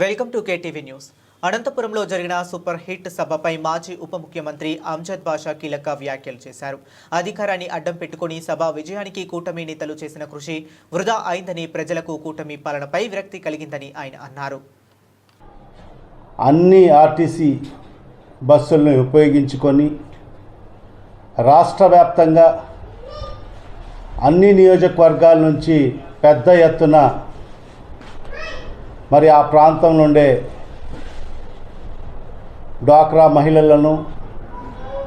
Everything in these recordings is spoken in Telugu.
Welcome to KTV news. అనంతపురంలో జరిగిన సూపర్ హిట్ సభపై మాజీ ఉప ముఖ్యమంత్రి అంజద్ బాషా కీలక వ్యాఖ్యలు చేశారు. అధికారాన్ని అడ్డం పెట్టుకుని సభ విజయానికి కూటమి నేతలు చేసిన కృషి వృధా అయిందని ప్రజలకు కూటమి పాలనపై విరక్తి కలిగిందని ఆయన అన్నారు. అన్ని ఆర్టీసీ బస్సులను ఉపయోగించుకొని రాష్ట్ర వ్యాప్తంగా అన్ని నియోజకవర్గాల నుంచి పెద్ద ఎత్తున మరి ఆ ప్రాంతం నుండే డ్వాక్రా మహిళలను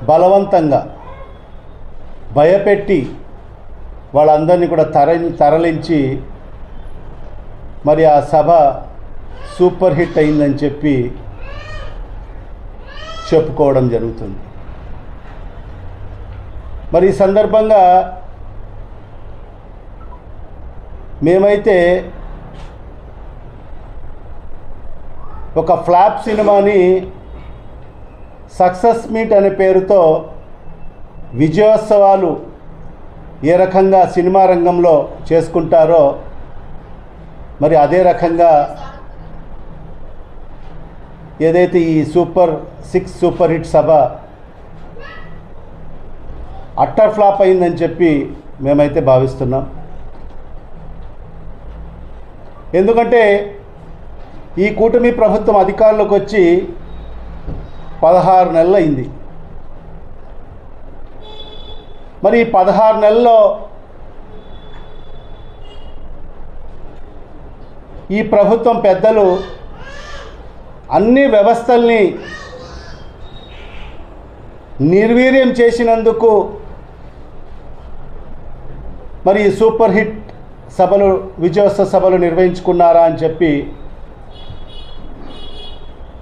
బలవంతంగా భయపెట్టి వాళ్ళందరినీ కూడా తర తరలించి మరి ఆ సభ సూపర్ హిట్ అయిందని చెప్పి చెప్పుకోవడం జరుగుతుంది. మరి ఈ సందర్భంగా మేమైతే ఒక ఫ్లాప్ సినిమాని సక్సెస్ మీట్ అనే పేరుతో విజయోత్సవాలు ఏ రకంగా సినిమా రంగంలో చేసుకుంటారో మరి అదే రకంగా ఏదైతే ఈ సూపర్ సిక్స్ సూపర్ హిట్ సభ అట్టర్ ఫ్లాప్ అయిందని చెప్పి మేమైతే భావిస్తున్నాం. ఎందుకంటే ఈ కూటమి ప్రభుత్వం అధికారంలోకి వచ్చి పదహారు నెలలు అయింది మరి ఈ పదహారు నెలల్లో ఈ ప్రభుత్వం పెద్దలు అన్ని వ్యవస్థల్ని నిర్వీర్యం చేసినందుకు మరి సూపర్ హిట్ సభలు విజయోత్సవ సభలు నిర్వహించుకున్నారా అని చెప్పి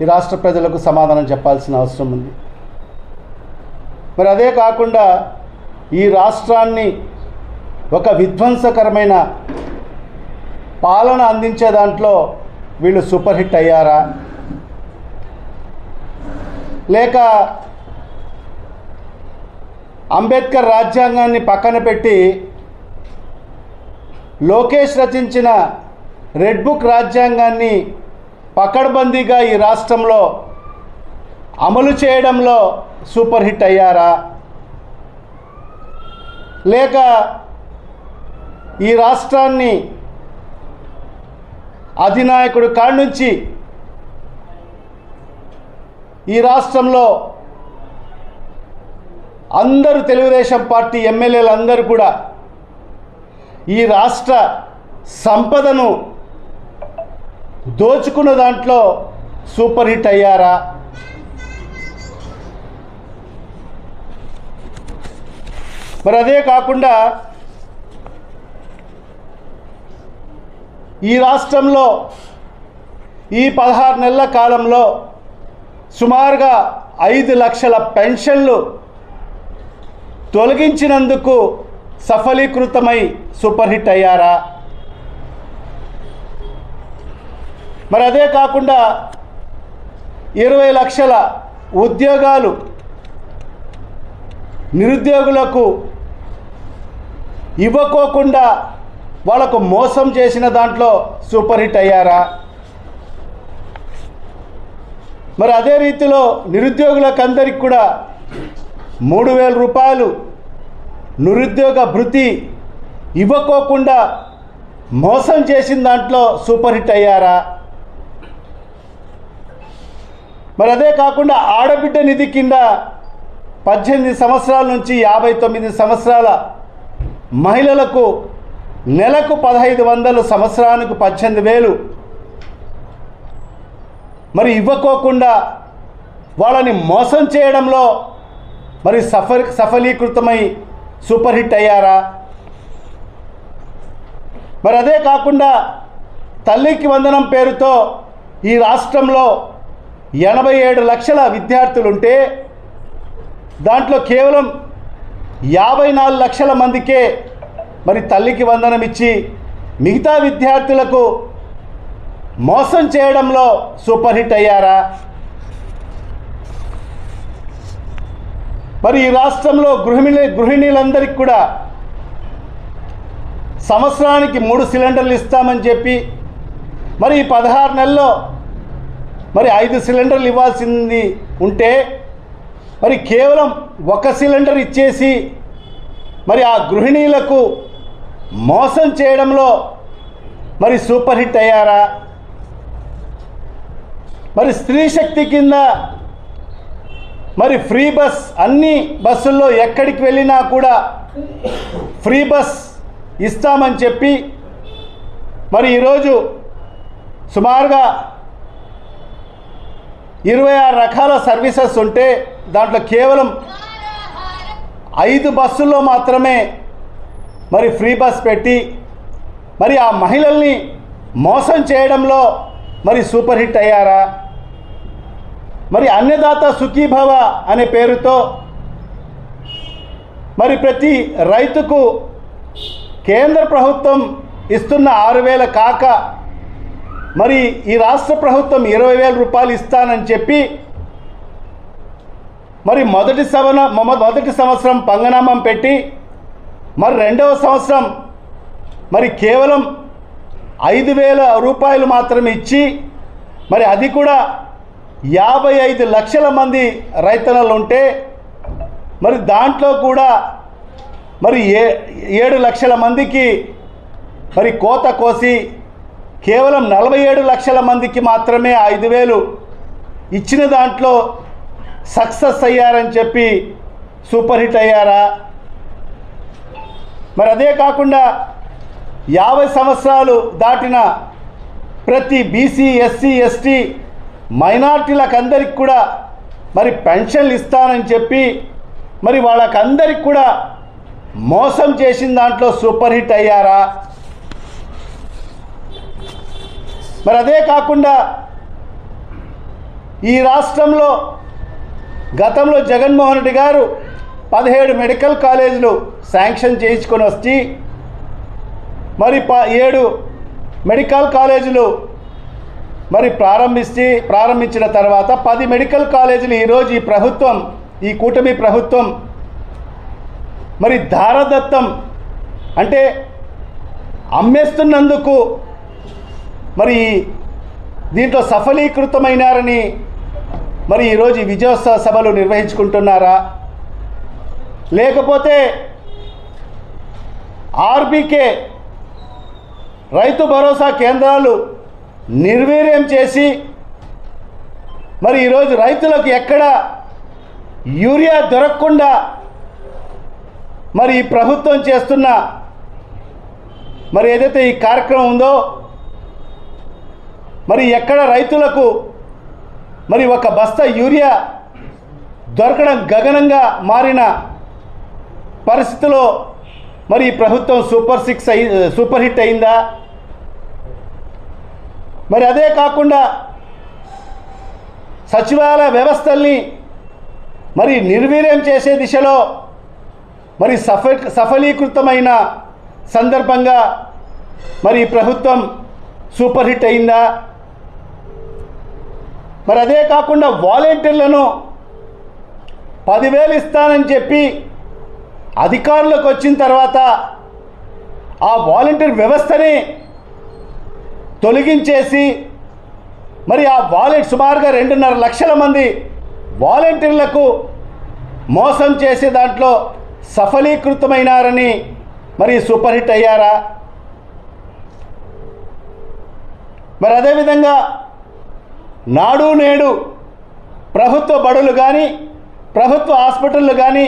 ఈ రాష్ట్ర ప్రజలకు సమాధానం చెప్పాల్సిన అవసరం ఉంది. మరి అదే కాకుండా ఈ రాష్ట్రాన్ని ఒక విధ్వంసకరమైన పాలన అందించే దాంట్లో వీళ్ళు సూపర్ హిట్ అయ్యారా? లేక అంబేద్కర్ రాజ్యాంగాన్ని పక్కన పెట్టి లోకేష్ రచించిన రెడ్ బుక్ రాజ్యాంగాన్ని పకడ్బందీగా ఈ రాష్ట్రంలో అమలు చేయడంలో సూపర్ హిట్ అయ్యారా? లేక ఈ రాష్ట్రాన్ని అధినాయకుడు కాడి నుంచి ఈ రాష్ట్రంలో అందరూ తెలుగుదేశం పార్టీ ఎమ్మెల్యేలు అందరూ కూడా ఈ రాష్ట్ర సంపదను దోచుకున్న దాంట్లో సూపర్ హిట్ అయ్యారా? మరి అదే కాకుండా ఈ రాష్ట్రంలో ఈ పదహారు నెలల కాలంలో సుమారుగా ఐదు లక్షల పెన్షన్లు తొలగించినందుకు సఫలీకృతమై సూపర్ హిట్ అయ్యారా? మరి అదే కాకుండా ఇరవై లక్షల ఉద్యోగాలు నిరుద్యోగులకు ఇవ్వకోకుండా వాళ్ళకు మోసం చేసిన దాంట్లో సూపర్ హిట్ అయ్యారా? మరి అదే రీతిలో నిరుద్యోగులకు అందరికి కూడా మూడు వేల రూపాయలు నిరుద్యోగ భృతి ఇవ్వకోకుండా మోసం చేసిన దాంట్లో సూపర్ హిట్ అయ్యారా? మరి అదే కాకుండా ఆడబిడ్డ నిధి కింద పద్దెనిమిది సంవత్సరాల నుంచి యాభై తొమ్మిది సంవత్సరాల మహిళలకు నెలకు పదహైదు వందలు సంవత్సరానికి పద్దెనిమిది వేలు. మరి ఇవ్వకోకుండా వాళ్ళని మోసం చేయడంలో మరి సఫ సఫలీకృతమై సూపర్ హిట్ అయ్యారా? మరి అదే కాకుండా తల్లికి వందనం పేరుతో ఈ రాష్ట్రంలో ఎనభై ఏడు లక్షల విద్యార్థులు ఉంటే దాంట్లో కేవలం యాభై నాలుగు లక్షల మందికే మరి తల్లికి వందనం ఇచ్చి మిగతా విద్యార్థులకు మోసం చేయడంలో సూపర్ హిట్ అయ్యారా? మరి ఈ రాష్ట్రంలో గృహిణి గృహిణీలందరికీ కూడా సంవత్సరానికి మూడు సిలిండర్లు ఇస్తామని చెప్పి మరి ఈ పదహారు నెలల్లో మరి ఐదు సిలిండర్లు ఇవ్వాల్సింది ఉంటే మరి కేవలం ఒక సిలిండర్ ఇచ్చేసి మరి ఆ గృహిణీలకు మోసం చేయడంలో మరి సూపర్ హిట్ అయ్యారా? మరి స్త్రీ శక్తి కింద మరి ఫ్రీ బస్ అన్ని బస్సుల్లో ఎక్కడికి వెళ్ళినా కూడా ఫ్రీ బస్ ఇస్తామని చెప్పి మరి ఈరోజు సుమారుగా ఇరవై ఆరు రకాల సర్వీసెస్ ఉంటే దాంట్లో కేవలం ఐదు బస్సుల్లో మాత్రమే మరి ఫ్రీ బస్ పెట్టి మరి ఆ మహిళల్ని మోసం చేయడంలో మరి సూపర్ హిట్ అయ్యారా? మరి అన్నదాత సుఖీభవ అనే పేరుతో మరి ప్రతి రైతుకు కేంద్ర ప్రభుత్వం ఇస్తున్న ఆరు వేల కాక మరి ఈ రాష్ట్ర ప్రభుత్వం ఇరవై వేల రూపాయలు ఇస్తానని చెప్పి మరి మొదటి సవన మొదటి సంవత్సరం పంగనామం పెట్టి మరి రెండవ సంవత్సరం మరి కేవలం ఐదు వేల రూపాయలు మాత్రమే ఇచ్చి మరి అది కూడా యాభై ఐదు లక్షల మంది రైతన్నలు ఉంటే మరి దాంట్లో కూడా మరి ఏ ఏడు లక్షల మందికి మరి కోత కోసి కేవలం నలభై ఏడు లక్షల మందికి మాత్రమే ఐదు వేలు ఇచ్చిన దాంట్లో సక్సెస్ అయ్యారని చెప్పి సూపర్ హిట్ అయ్యారా? మరి అదే కాకుండా యాభై సంవత్సరాలు దాటిన ప్రతి బీసీ ఎస్సీ ఎస్టీ మైనార్టీలకందరికి కూడా మరి పెన్షన్లు ఇస్తానని చెప్పి మరి వాళ్ళకందరికి కూడా మోసం చేసిన దాంట్లో సూపర్ హిట్ అయ్యారా? మరి అదే కాకుండా ఈ రాష్ట్రంలో గతంలో జగన్మోహన్ రెడ్డి గారు పదిహేడు మెడికల్ కాలేజీలు శాంక్షన్ చేయించుకొని వచ్చి మరి ప ఏడు మెడికల్ కాలేజీలు మరి ప్రారంభించి ప్రారంభించిన తర్వాత పది మెడికల్ కాలేజీలు ఈరోజు ఈ ప్రభుత్వం ఈ కూటమి ప్రభుత్వం మరి దారదత్తం అంటే అమ్మేస్తున్నందుకు మరి దీంట్లో సఫలీకృతమైనారని మరి ఈరోజు విజయోత్సవ సభలు నిర్వహించుకుంటున్నారా? లేకపోతే ఆర్బీకే రైతు భరోసా కేంద్రాలు నిర్వీర్యం చేసి మరి ఈరోజు రైతులకు ఎక్కడ యూరియా దొరకకుండా మరి ఈ ప్రభుత్వం చేస్తున్న మరి ఏదైతే ఈ కార్యక్రమం ఉందో మరి ఎక్కడ రైతులకు మరి ఒక బస్తా యూరియా దొరకడం గగనంగా మారిన పరిస్థితిలో మరి ప్రభుత్వం సూపర్ సిక్స్ అయి సూపర్ హిట్ అయిందా? మరి అదే కాకుండా సచివాలయ వ్యవస్థల్ని మరి నిర్వీర్యం చేసే దిశలో మరి సఫ సఫలీకృతమైన సందర్భంగా మరి ప్రభుత్వం సూపర్ హిట్ అయిందా? మరి అదే కాకుండా వాలంటీర్లను పదివేలు ఇస్తానని చెప్పి అధికారులకు వచ్చిన తర్వాత ఆ వాలంటీర్ వ్యవస్థని తొలగించేసి మరి ఆ వాలెట్ సుమారుగా రెండున్నర లక్షల మంది వాలంటీర్లకు మోసం చేసే దాంట్లో సఫలీకృతమైనారని మరి సూపర్ హిట్ అయ్యారా? మరి అదేవిధంగా నాడు నేడు ప్రభుత్వ బడులు కానీ ప్రభుత్వ హాస్పిటళ్ళు కానీ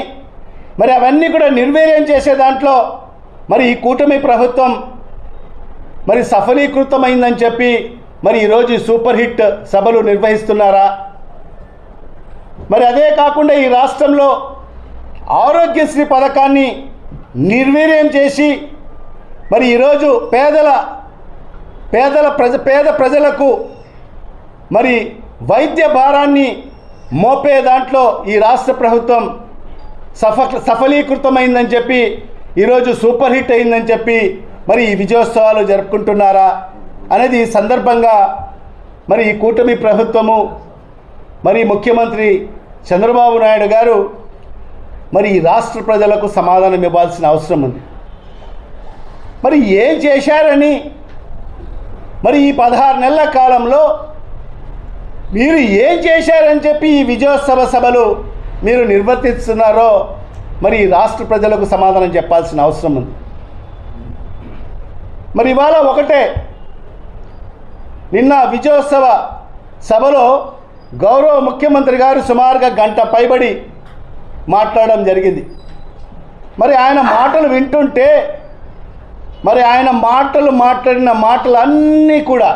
మరి అవన్నీ కూడా నిర్వీర్యం చేసే దాంట్లో మరి ఈ కూటమి ప్రభుత్వం మరి సఫలీకృతమైందని చెప్పి మరి ఈరోజు సూపర్ హిట్ సభలు నిర్వహిస్తున్నారా? మరి అదే కాకుండా ఈ రాష్ట్రంలో ఆరోగ్యశ్రీ పథకాన్ని నిర్వీర్యం చేసి మరి ఈరోజు పేదల పేదల ప్రజ పేద ప్రజలకు మరి వైద్య భారాన్ని మోపే దాంట్లో ఈ రాష్ట్ర ప్రభుత్వం సఫ సఫలీకృతమైందని చెప్పి ఈరోజు సూపర్ హిట్ అయిందని చెప్పి మరి ఈ విజయోత్సవాలు జరుపుకుంటున్నారా అనేది ఈ సందర్భంగా మరి ఈ కూటమి ప్రభుత్వము మరి ముఖ్యమంత్రి చంద్రబాబు నాయుడు గారు మరి ఈ రాష్ట్ర ప్రజలకు సమాధానం ఇవ్వాల్సిన అవసరం ఉంది. మరి ఏం చేశారని మరి ఈ పదహారు నెలల కాలంలో మీరు ఏం చేశారని చెప్పి ఈ విజయోత్సవ సభలు మీరు నిర్వర్తిస్తున్నారో మరి రాష్ట్ర ప్రజలకు సమాధానం చెప్పాల్సిన అవసరం ఉంది. మరి ఇవాళ ఒకటే నిన్న విజయోత్సవ సభలో గౌరవ ముఖ్యమంత్రి గారు సుమారుగా గంట పైబడి మాట్లాడడం జరిగింది. మరి ఆయన మాటలు వింటుంటే మరి ఆయన మాటలు మాట్లాడిన మాటలు అన్నీ కూడా